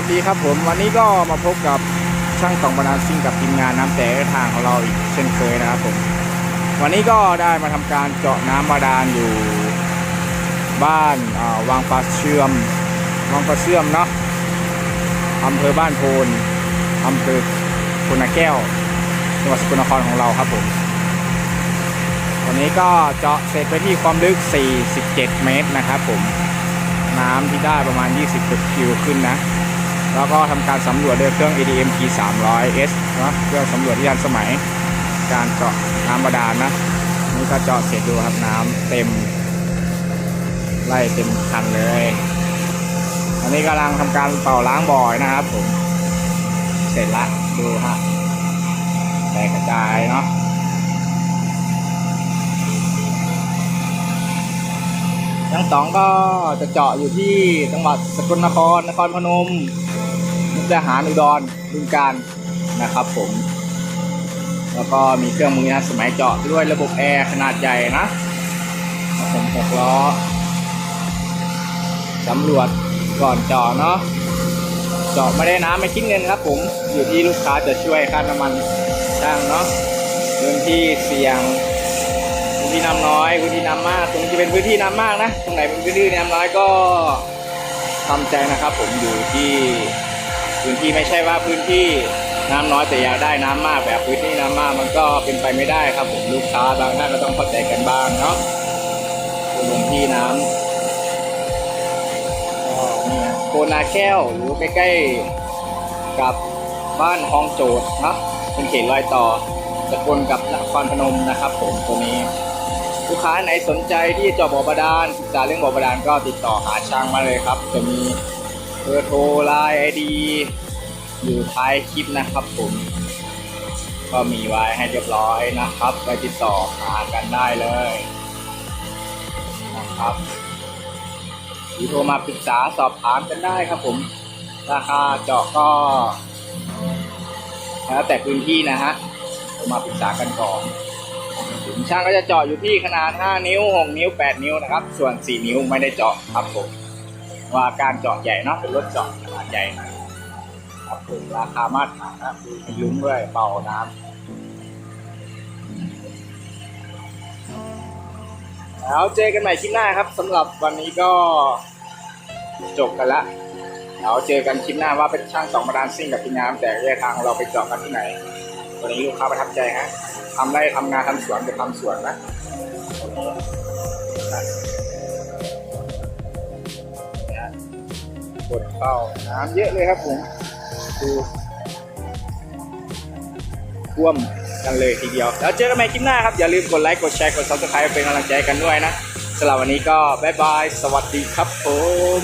สดีครับผมวันนี้ก็มาพบกับช่างต่องบรรดาซิ่งกับทีมงานน้ำแต่ทางของเราอีกเช่นเคยนะครับผมวันนี้ก็ได้มาทำการเจาะน้ำบาดาลอยู่ บ้านาวังปลาเชื่อมวังปลาเชื่อมเนาะอำเภอบ้านโพนอำเภอพนาแก้วจังหวัดสกลนครของเราครับผมวันนี้ก็เจาะเสร็จไปที่ความลึก 47 เมตรนะครับผมน้ำที่ได้ประมาณ 20จุดคิวขึ้นนะ แล้วก็ทำการสำรวจด้วยเครื่อง ADM T 300 S นะเครื่องสำรวจที่ทันสมัย การเจาะน้ำบาดาลนะนี่ก็เจาะเสร็จดูครับน้ำเต็ม ไล่เต็มคันเลย อันนี้กำลังทำการเป่าล้างบ่อยนะครับผม เสร็จละดูฮะแตกกระจายเนาะทั้งสองก็จะเจาะอยู่ที่จังหวัดสกลนครนครพนม ดาหารอุดรบึงการนะครับผม แล้วก็มีเครื่องมือนะสมัยเจาะด้วยระบบแอร์ขนาดใหญ่นะผมหกล้อสำรวจก่อนเจาะเนาะเจาะไม่ได้น้ำไม่คิดเงินครับผมอยู่ที่ลูกค้าจะช่วยค่าน้ำมันช่างเนาะพื้นที่เสี่ยงพื้นที่น้ำน้อยพื้นที่น้ำมากตรงที่เป็นพื้นที่น้ำมากนะตรงไหนเป็นพื้นที่น้ำน้อยก็ทำใจนะครับผมอยู่ที่ พื้นที่ไม่ใช่ว่าพื้นที่น้ำน้อยแต่อยากได้น้ำมากแบบพื้นที่น้ำมากมันก็เป็นไปไม่ได้ครับผมลูกค้าบางท่านก็ต้องเข้าใจกันบ้างเนาะพื้นที่น้ำก็นี่นะโคนาแก้วอยู่ใกล้ๆกับบ้านคลองโจดเนาะเป็นเขตรอยต่อสกลกับนครพนมนะครับผมตัวนี้ ลูกค้าไหนสนใจที่จะจาะบ่อบาดาลศึกษาเรื่องบ่อบาดาลก็ติดต่อหาช่างมาเลยครับ จะมี เบอร์โทรไลน์ไอดี อยู่ท้ายคลิปนะครับผม ก็มีไว้ให้เรียบร้อยนะครับไปติดต่อหากันได้เลยนะครับหรือโทรมาปรึกษาสอบถามกันได้ครับผม ราคาเจาะก็แล้วแต่พื้นที่นะฮะโทรมาปรึกษากันก่อนถึงช่างก็จะเจาะอยู่ที่ขนาด 5 นิ้ว 6 นิ้ว 8 นิ้วนะครับ ส่วน 4 นิ้วไม่ได้เจาะครับผม ว่าการเจาะใหญ่เนาะเป็นรถเจาะขนาดใหญ่ครับผมราคามาตรฐานนะมีลุ้มด้วยเป่าน้ำแล้วเจอกันใหม่คลิปหน้าครับสำหรับวันนี้ก็จบกันละเดี๋ยวเจอกันคลิปหน้าว่าเป็นช่างสองมาดานซิ่งกับพี่น้ำแต่แยกทางเราไปเจาะกันที่ไหน วันนี้ลูกค้าประทับใจฮะทำไร่ทำงานทำสวนจะทำสวนนะ นเป้าน้ำเยอะเลยครับผมดูท่วมกันเลยทีเดียว แล้วเจอกันใหม่คลิปหน้าครับ อย่าลืมกดไลค์กดแชร์กดซับสไครป์เป็นกำลังใจกันด้วยนะสำหรับวันนี้ก็บ๊ายบาย สวัสดีครับผม